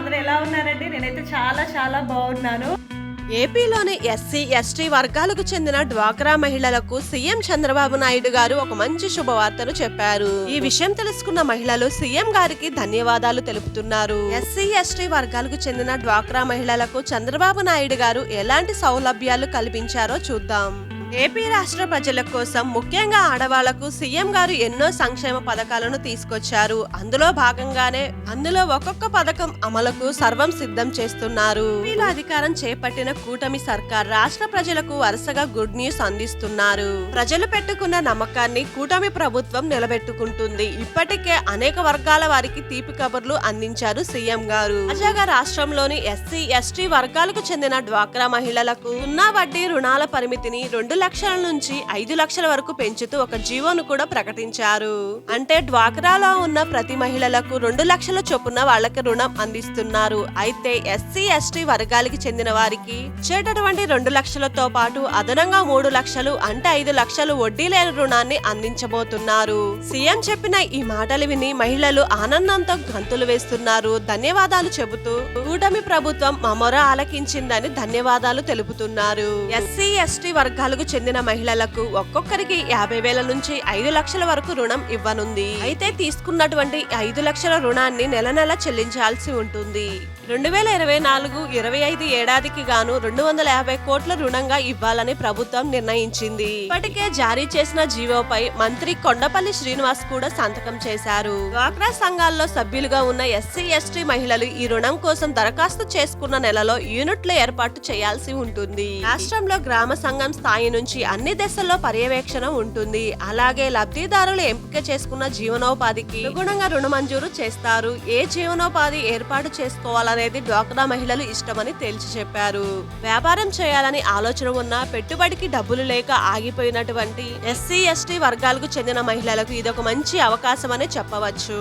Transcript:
అందరూ ఎలా ఉన్నారండి? నేనైతే చాలా చాలా బాగున్నాను. ఏపీలోని ఎస్సీ ఎస్టీ వర్గాలకు చెందిన డ్వాక్రా మహిళలకు సీఎం చంద్రబాబు నాయుడు గారు ఒక మంచి శుభవార్తను చెప్పారు. ఈ విషయం తెలుసుకున్న మహిళలు సీఎం గారికి ధన్యవాదాలు తెలుపుతున్నారు. ఎస్సీ ఎస్టీ వర్గాలకు చెందిన డ్వాక్రా మహిళలకు చంద్రబాబు నాయుడు గారు ఎలాంటి సౌలభ్యాలు కల్పించారో చూద్దాం. ఏపీ రాష్ట్ర ప్రజల కోసం ముఖ్యంగా ఆడవాళ్ళకు సీఎం గారు ఎన్నో సంక్షేమ పథకాలను తీసుకొచ్చారు. అందులో భాగంగానే అందులో ఒక్కొక్క పథకం అమలుకు సర్వం సిద్ధం చేస్తున్నారు. వీళ్ళ అధికారం చేపట్టిన కూటమి సర్కార్ రాష్ట్ర ప్రజలకు వరుసగా గుడ్ న్యూస్ అందిస్తున్నారు. ప్రజలు పెట్టుకున్న నమ్మకాన్ని కూటమి ప్రభుత్వం నిలబెట్టుకుంటుంది. ఇప్పటికే అనేక వర్గాల వారికి తీపి కబుర్లు అందించారు సీఎం గారు. తాజాగా రాష్ట్రంలోని ఎస్సీ ఎస్టీ వర్గాలకు చెందిన డ్వాక్రా మహిళలకు ఉన్న వడ్డీ రుణాల పరిమితిని రెండు లక్షల నుంచి ఐదు లక్షల వరకు పెంచుతూ ఒక జీవోను కూడా ప్రకటించారు. అంటే డ్వాక్రాలో ఉన్న ప్రతి మహిళలకు రెండు లక్షల చొప్పున వాళ్ళకి రుణం అందిస్తున్నారు. అయితే ఎస్సీ ఎస్టీ వర్గాలకి చెందిన వారికి ఇచ్చేటటువంటి రెండు లక్షలతో పాటు అదనంగా మూడు లక్షలు అంటే ఐదు లక్షలు వడ్డీ లేని రుణాన్ని అందించబోతున్నారు. సీఎం చెప్పిన ఈ మాటలు విని మహిళలు ఆనందంతో గంతులు వేస్తున్నారు. ధన్యవాదాలు చెబుతూ కూటమి ప్రభుత్వం మమర ఆలకించిందని ధన్యవాదాలు తెలుపుతున్నారు. ఎస్సీ ఎస్టీ వర్గాలకు చెందిన మహిళలకు ఒక్కొక్కరికి యాభై వేల నుంచి ఐదు లక్షల వరకు రుణం ఇవ్వనుంది. అయితే తీసుకున్నటువంటి ఐదు లక్షల రుణాన్ని నెల నెల చెల్లించాల్సి ఉంటుంది. రెండు వేల ఇరవై నాలుగు ఇరవై ఐదు ఏడాదికి గాను రెండు వందల యాభై కోట్ల రుణంగా ఇవ్వాలని ప్రభుత్వం నిర్ణయించింది. ఇప్పటికే జారీ చేసిన జీవోపై మంత్రి కొండపల్లి శ్రీనివాస్ కూడా సంతకం చేశారు. డ్వాక్రా సంఘాల్లో సభ్యులుగా ఉన్న ఎస్సీ ఎస్టీ మహిళలు ఈ రుణం కోసం దరఖాస్తు చేసుకున్న నెలలో యూనిట్లు ఏర్పాటు చేయాల్సి ఉంటుంది. రాష్ట్రంలో గ్రామ సంఘం స్థాయి నుంచి అన్ని దశల్లో పర్యవేక్షణ ఉంటుంది. అలాగే లబ్ధిదారులు ఎంపిక చేసుకున్న జీవనోపాధికి అనుగుణంగా రుణ మంజూరు చేస్తారు. ఏ జీవనోపాధి ఏర్పాటు చేసుకోవాలనేది డ్వాక్రా మహిళలు ఇష్టమని తేల్చి చెప్పారు. వ్యాపారం చేయాలని ఆలోచన ఉన్న పెట్టుబడికి డబ్బులు లేక ఆగిపోయినటువంటి ఎస్సీ ఎస్టీ వర్గాలకు చెందిన మహిళలకు ఇదొక మంచి అవకాశం అని చెప్పవచ్చు.